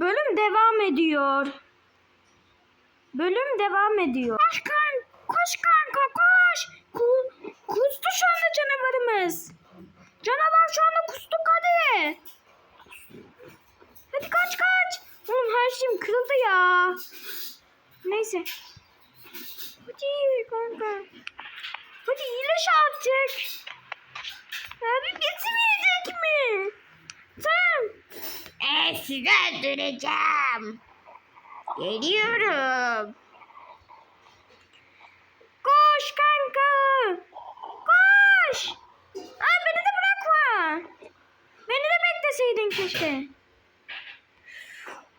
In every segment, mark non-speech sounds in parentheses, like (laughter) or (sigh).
Bölüm devam ediyor. Bölüm devam ediyor. Koş kan, koş kanka koş. Ku, kustu şu anda canavarımız. Canavar şu anda kustu hadi. Hadi kaç kaç. Oğlum her şeyim kırıldı ya. Neyse. Hadi kanka. Hadi iyileş artık. Sizi öldüreceğim. Geliyorum. Koş kanka. Koş. Aa, beni de bırakma. Beni de bekleseydin keşke.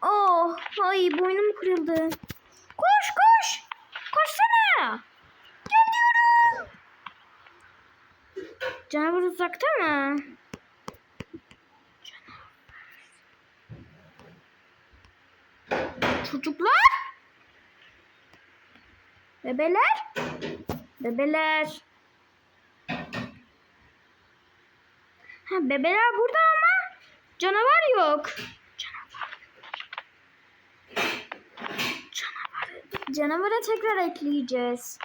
Oh, ay boynum kırıldı. Koş koş. Koşsana. Gel diyorum. Canavar uzakta mı? Çocuklar? Bebeler? Bebeler. Ha bebeler burada ama canavar yok. Canavar. Canavar. Canavara tekrar ekleyeceğiz.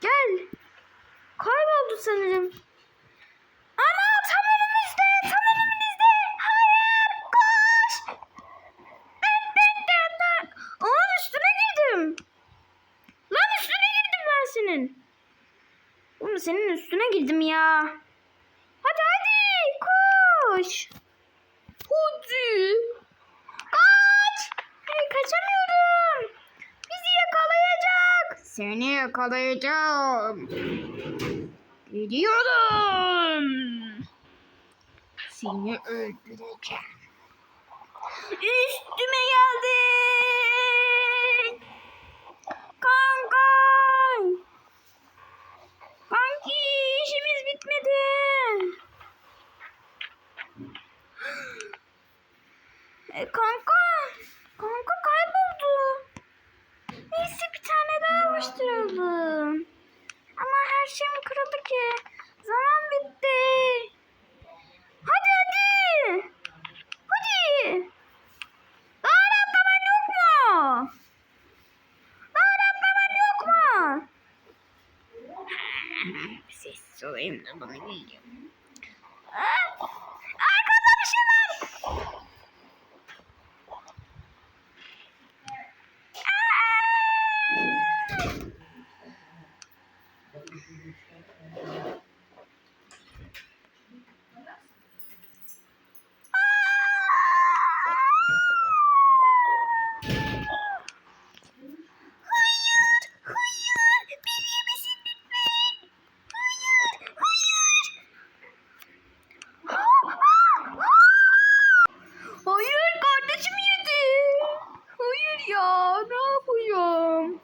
Gel. Kayboldu sanırım. Ana tam önümüzde, tam önümüzde. Hayır, koş. Ben, ben, ben, ben. Onun girdim. Lan üstüne girdim ben senin. Oğlum senin üstüne girdim ya. Hadi hadi koş. Hadi. Kaç. Hey, kaçamıyorum. Bizi yakalayacak. Seni yakalayacağım. Gidiyorum. Seni öldüreceğim. Üstüme geldi. Kanka. Kanki işimiz bitmedi. E, kanka. Kanka kayboldu. Neyse bir tane daha alıştıralım. Ama her şeyim kırıldı ki. Zaman bitti. Hadi hadi. Hadi. Daha atlaman yok mu? Daha atlaman yok mu? (laughs) Sessiz olayım da bunu yiyeyim. Aa, Arkada bir şey var. Aa! Hayır, kardeşim yedi. Hayır ya, ne yapacağım?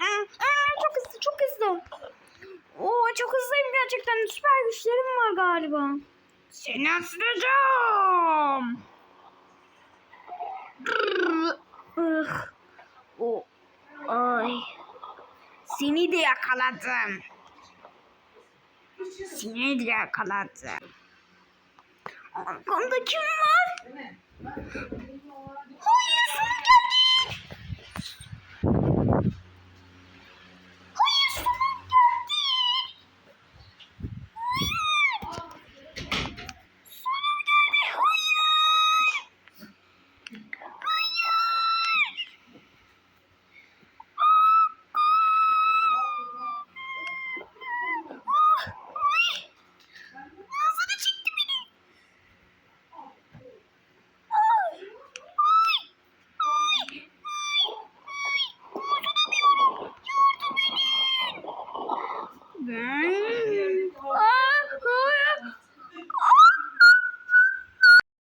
Aa, çok hızlı, çok hızlı. Oo, çok hızlıyım gerçekten. Süper güçlerim var galiba. Seni ısıracağım. Ih. O. Ay. Seni de yakaladım. Seni de yakaladım. Arkamda kim var?